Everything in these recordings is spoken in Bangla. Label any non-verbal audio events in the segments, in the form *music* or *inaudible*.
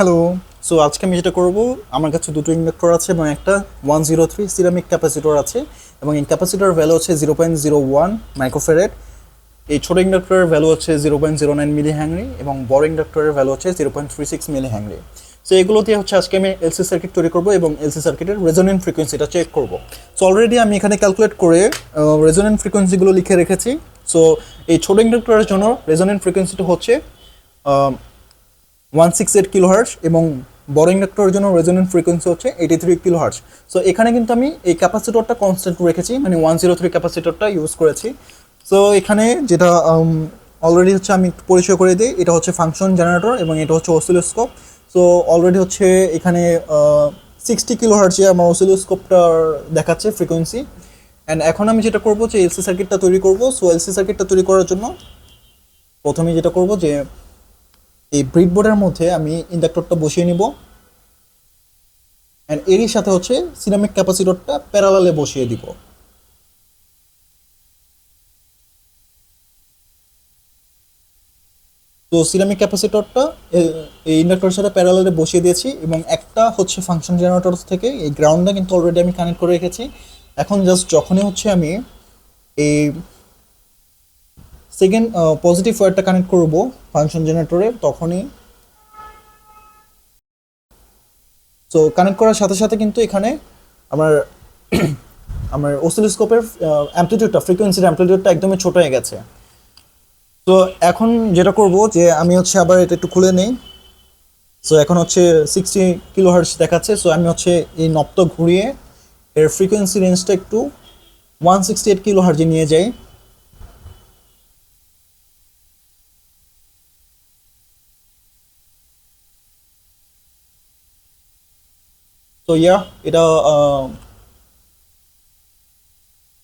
হ্যালো সো আজকে আমি যেটা করব, আমার কাছে দুটো ইন্ডাক্টর আছে এবং একটা one zero three ceramic capacitor আছে এবং এই ক্যাপাসিটর ভ্যালু হচ্ছে zero point zero one microfarad এই ছোটো ইন্ডাক্টরের ভ্যালু হচ্ছে zero point zero nine milli henry এবং বড় ইন্ডাক্টরের ভ্যালু হচ্ছে zero point three six milli henry so এগুলো দিয়ে হচ্ছে আজকে আমি এলসি সার্কিট তৈরি করব এবং এলসি সার্কিটের রেজোনেন্ট ফ্রিকোয়েন্সিটা চেক করব। সো অলরেডি আমি এখানে ক্যালকুলেট করে রেজোনেন্ট ফ্রিকোয়েন্সিগুলো লিখে রেখেছি। সো এই ছোটো ইন্ডাক্টরের জন্য রেজোনেন্ট ফ্রিকোয়েন্সিটা হচ্ছে one six eight kilo hertz এবং বড় ইন্ডাক্টরের জন্য রেজোনেন্ট ফ্রিকোয়েন্সি হচ্ছে eighty three kilo hertz so এখানে কিন্তু আমি এই ক্যাপাসিটরটা কনস্ট্যান্ট রেখেছি মানে ওয়ান জিরো থ্রি ক্যাপাসিটরটা ইউজ করেছি। সো এখানে যেটা অলরেডি হচ্ছে আমি একটু পরিচয় করে দিই, এটা হচ্ছে ফাংশন জেনারেটর এবং এটা হচ্ছে অসিলোস্কোপ সো অলরেডি হচ্ছে এখানে সিক্সটি কিলো হার্সে আমার অসিলোস্কোপটার দেখাচ্ছে ফ্রিকোয়েন্সি অ্যান্ড এখন আমি যেটা করব যে এলসি সার্কিটটা তৈরি করব। সো এলসি সার্কিটটা তৈরি করার জন্য প্রথমে যেটা করব যে এই ব্রিডবোর্ডের মধ্যে আমি ইন্ডাক্টরটা বসিয়ে নিব। অ্যান্ড এরই সাথে হচ্ছে সিরামিক ক্যাপাসিটরটা প্যারালালে বসিয়ে দিব। তো সিরামিক ক্যাপাসিটরটা এই ইন্ডাক্টরের সাথে প্যারালালে বসিয়ে দিয়েছি এবং একটা হচ্ছে ফাংশন জেনারেটর থেকে এই গ্রাউন্ডটা কিন্তু অলরেডি আমি কানেক্ট করে রেখেছি। এখন জাস্ট যখনই হচ্ছে আমি এই সেকেন্ড পজিটিভ ওয়ারটা কানেক্ট করব ফাংশন জেনারেটরে তখনই। সো কানেক্ট করার সাথে সাথে কিন্তু এখানে আমার *clears throat* আমার অসিলোস্কোপের অ্যামপ্লিটিউডটা ফ্রিকোয়েন্সির অ্যামপ্লিটিউডটা একদমই ছোট হয়ে গেছে। তো এখন যেটা করব যে, আমি হচ্ছে আবার এটা একটু খুলে নেই। সো এখন হচ্ছে সিক্সটি কিলো হার্স দেখাচ্ছে। সো আমি হচ্ছে এই নবটা ঘুরিয়ে, এর ফ্রিকোয়েন্সি রেঞ্জটা একটু ওয়ান সিক্সটি এইট কিলো হার্জে নিয়ে যাই। তো ইয়া এটা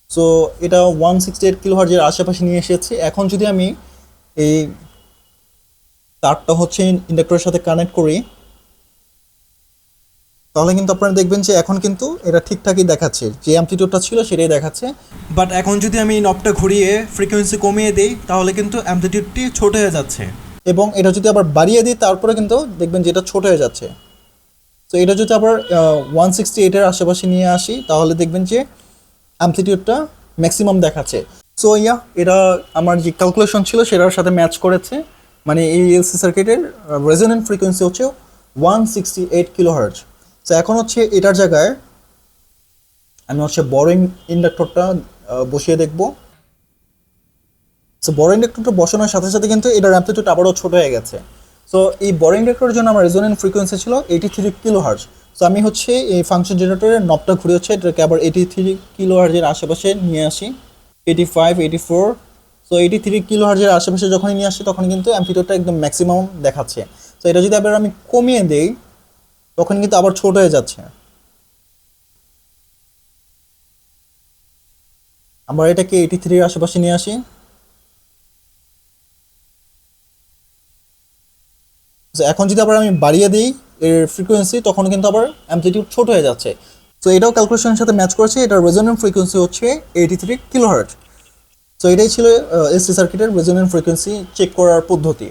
সো এটা ওয়ান সিক্সটি এইট কিলো হার্জের আশেপাশে নিয়ে এসেছি। এখন যদি আমি এই তারটা হচ্ছে ইন্ডাক্টরের সাথে কানেক্ট করি, তাহলে কিন্তু আপনারা দেখবেন যে এখন কিন্তু এটা ঠিকঠাকই দেখাচ্ছে। যে অ্যামপ্লিটিউডটা ছিল সেটাই দেখাচ্ছে। বাট এখন যদি আমি নবটা ঘুরিয়ে ফ্রিকোয়েন্সি কমিয়ে দিই, তাহলে কিন্তু অ্যামপ্লিটিউডটি ছোট হয়ে যাচ্ছে। এবং এটা যদি আবার বাড়িয়ে দিই, তারপরে কিন্তু দেখবেন যে এটা ছোট হয়ে যাচ্ছে। তো এটা যদি আবার ওয়ান সিক্সটি এইটের আশেপাশে নিয়ে আসি, তাহলে দেখবেন যে অ্যামপ্লিটিউডটা ম্যাক্সিমাম দেখাচ্ছে। সো ইয়া এটা আমার যে ক্যালকুলেশন ছিল, সেটার সাথে ম্যাচ করেছে। মানে এই এলসি সার্কিটের রেজোনেন্ট ফ্রিকোয়েন্সি হচ্ছে one sixty eight kilo hertz তো এখন হচ্ছে এটার জায়গায় আমি হচ্ছে বড় ইন্ডাক্টরটা বসিয়ে দেখব। সো বড় ইন্ডাক্টরটা বসানোর সাথে সাথে কিন্তু এটার অ্যামপ্লিটিউড আবারও ছোট হয়ে গেছে। সো এই বড় ইন্ডাক্টরের জন্য আমার রেজোনেন্ট ফ্রিকোয়েন্সি ছিল eighty three kilo hertz so আমি হচ্ছে এই ফাংশন জেনারেটরের নবটা ঘুরে হচ্ছে এটাকে আবার এইটি থ্রি কিলো হার্জের আশেপাশে নিয়ে আসি। Eighty five eighty four so eighty three kilo হার্জের আশেপাশে যখনই নিয়ে আসি তখন কিন্তু অ্যাম্পিটোরটা একদম ম্যাক্সিমাম দেখাচ্ছে। তো এটা যদি আবার আমি কমিয়ে দেই, তখন কিন্তু আবার ছোট হয়ে যাচ্ছে। আবার এটাকে এইটি থ্রির আশেপাশে নিয়ে আসি। এখন যদি আবার আমি বাড়িয়ে দিই এর ফ্রিকোয়েন্সি তখন কিন্তু আবার অ্যামপ্লিটিউড ছোট হয়ে যাচ্ছে। তো এটাও ক্যালকুলেশনের সাথে ম্যাচ করেছে। এটার রেজোনেন্ট ফ্রিকোয়েন্সি হচ্ছে eighty three kilo hertz so এটাই ছিল এসি সার্কিটের রেজোনেন্ট ফ্রিকোয়েন্সি চেক করার পদ্ধতি।